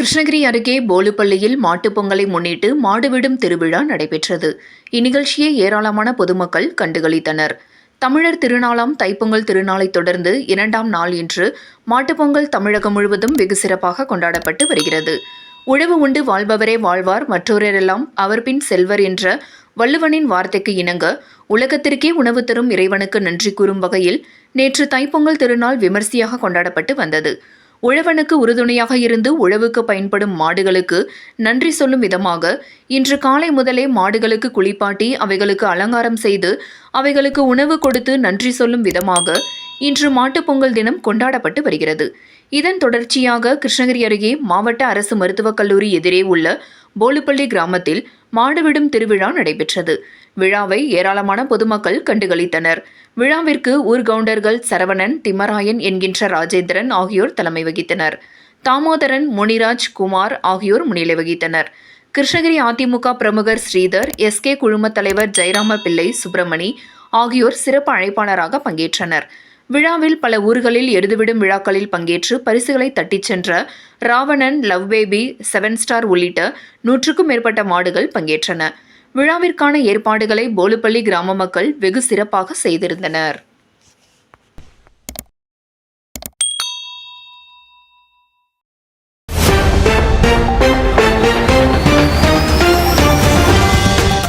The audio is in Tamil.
கிருஷ்ணகிரி அருகே போலுப்பள்ளியில் மாட்டுப் பொங்கலை முன்னிட்டு மாடுவிடும் திருவிழா நடைபெற்றது. இந்நிகழ்ச்சியை ஏராளமான பொதுமக்கள் கண்டுகளித்தனர். தமிழர் திருநாளாம் தைப்பொங்கல் திருநாளைத் தொடர்ந்து இரண்டாம் நாள் இன்று மாட்டுப்பொங்கல் தமிழகம் முழுவதும் வெகு சிறப்பாக கொண்டாடப்பட்டு வருகிறது. உழவு உண்டு வாழ்பவரே வாழ்வார் மற்றோரெல்லாம் அவர் பின் செல்வர் என்ற வள்ளுவனின் வார்த்தைக்கு இணங்க உலகத்திற்கே உணவு தரும் இறைவனுக்கு நன்றி கூறும் வகையில் நேற்று தைப்பொங்கல் திருநாள் விமர்சையாக கொண்டாடப்பட்டு வந்தது. உழவனுக்கு உறுதுணையாக இருந்து உழவுக்கு பயன்படும் மாடுகளுக்கு நன்றி சொல்லும் விதமாக இன்று காலை முதலே மாடுகளுக்கு குளிப்பாட்டி அவைகளுக்கு அலங்காரம் செய்து அவைகளுக்கு உணவு கொடுத்து நன்றி சொல்லும் விதமாக இன்று மாட்டுப் பொங்கல் தினம் கொண்டாடப்பட்டு வருகிறது. இதன் தொடர்ச்சியாக கிருஷ்ணகிரி அருகே மாவட்ட அரசு மருத்துவக் கல்லூரி எதிரே உள்ள போலுப்பள்ளி கிராமத்தில் மாடுவிடும் திருவிழா நடைபெற்றது. விழாவை ஏராளமான பொதுமக்கள் கண்டுகளித்தனர். விழாவிற்கு ஊர்கவுண்டர்கள் சரவணன் திம்மராயன் என்கின்ற ராஜேந்திரன் ஆகியோர் தலைமை வகித்தனர். தாமோதரன் முனிராஜ் குமார் ஆகியோர் முன்னிலை வகித்தனர். கிருஷ்ணகிரி அதிமுக பிரமுகர் ஸ்ரீதர் எஸ்கே குழுமத் தலைவர் ஜெயராம பிள்ளை சுப்பிரமணி ஆகியோர் சிறப்பு அழைப்பாளராக பங்கேற்றனர். விழாவில் பல ஊர்களில் எருதுவிடும் விழாக்களில் பங்கேற்று பரிசுகளை தட்டிச் சென்ற Ravanan love baby seven star உள்ளிட்ட நூற்றுக்கும் மேற்பட்ட மாடுகள் பங்கேற்றன. விழாவிற்கான ஏற்பாடுகளை போலுப்பள்ளி கிராம மக்கள் வெகு சிறப்பாக செய்திருந்தனர்.